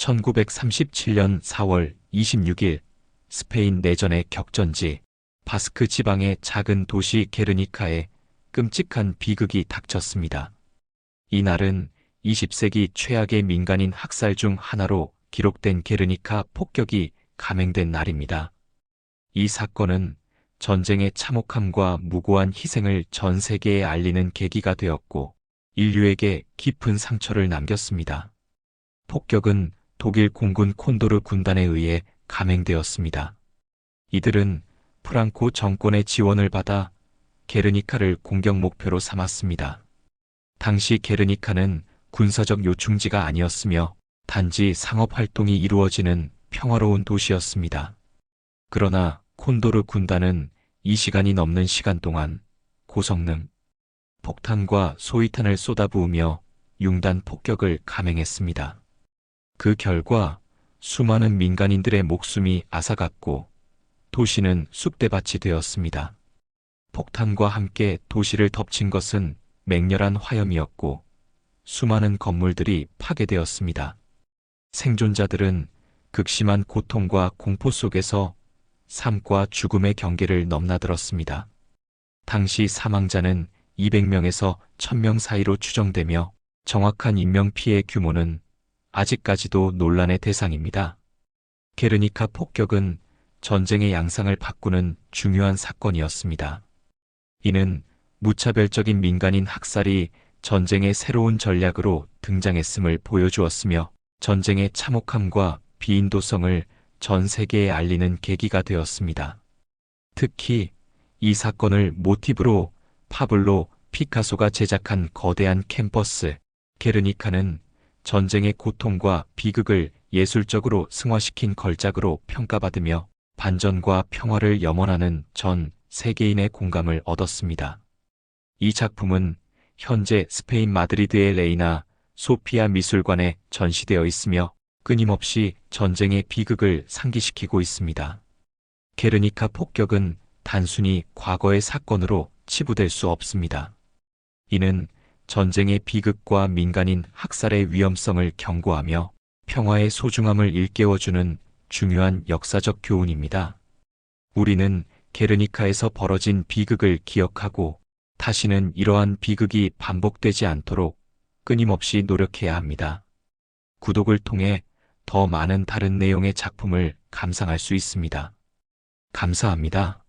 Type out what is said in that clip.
1937년 4월 26일 스페인 내전의 격전지 바스크 지방의 작은 도시 게르니카에 끔찍한 비극이 닥쳤습니다. 이날은 20세기 최악의 민간인 학살 중 하나로 기록된 게르니카 폭격이 감행된 날입니다. 이 사건은 전쟁의 참혹함과 무고한 희생을 전 세계에 알리는 계기가 되었고 인류에게 깊은 상처를 남겼습니다. 폭격은 독일 공군 콘도르 군단에 의해 감행되었습니다. 이들은 프랑코 정권의 지원을 받아 게르니카를 공격 목표로 삼았습니다. 당시 게르니카는 군사적 요충지가 아니었으며 단지 상업 활동이 이루어지는 평화로운 도시였습니다. 그러나 콘도르 군단은 이 시간이 넘는 시간 동안 고성능, 폭탄과 소위탄을 쏟아부으며 융단 폭격을 감행했습니다. 그 결과 수많은 민간인들의 목숨이 앗아갔고 도시는 쑥대밭이 되었습니다. 폭탄과 함께 도시를 덮친 것은 맹렬한 화염이었고 수많은 건물들이 파괴되었습니다. 생존자들은 극심한 고통과 공포 속에서 삶과 죽음의 경계를 넘나들었습니다. 당시 사망자는 200명에서 1000명 사이로 추정되며 정확한 인명 피해 규모는 아직까지도 논란의 대상입니다. 게르니카 폭격은 전쟁의 양상을 바꾸는 중요한 사건이었습니다. 이는 무차별적인 민간인 학살이 전쟁의 새로운 전략으로 등장했음을 보여주었으며 전쟁의 참혹함과 비인도성을 전 세계에 알리는 계기가 되었습니다. 특히 이 사건을 모티브로 파블로 피카소가 제작한 거대한 캠퍼스 게르니카는 전쟁의 고통과 비극을 예술적으로 승화시킨 걸작으로 평가받으며 반전과 평화를 염원하는 전 세계인의 공감을 얻었습니다. 이 작품은 현재 스페인 마드리드의 레이나 소피아 미술관에 전시되어 있으며 끊임없이 전쟁의 비극을 상기시키고 있습니다. 게르니카 폭격은 단순히 과거의 사건으로 치부될 수 없습니다. 이는 전쟁의 비극과 민간인 학살의 위험성을 경고하며 평화의 소중함을 일깨워주는 중요한 역사적 교훈입니다. 우리는 게르니카에서 벌어진 비극을 기억하고 다시는 이러한 비극이 반복되지 않도록 끊임없이 노력해야 합니다. 구독을 통해 더 많은 다른 내용의 작품을 감상할 수 있습니다. 감사합니다.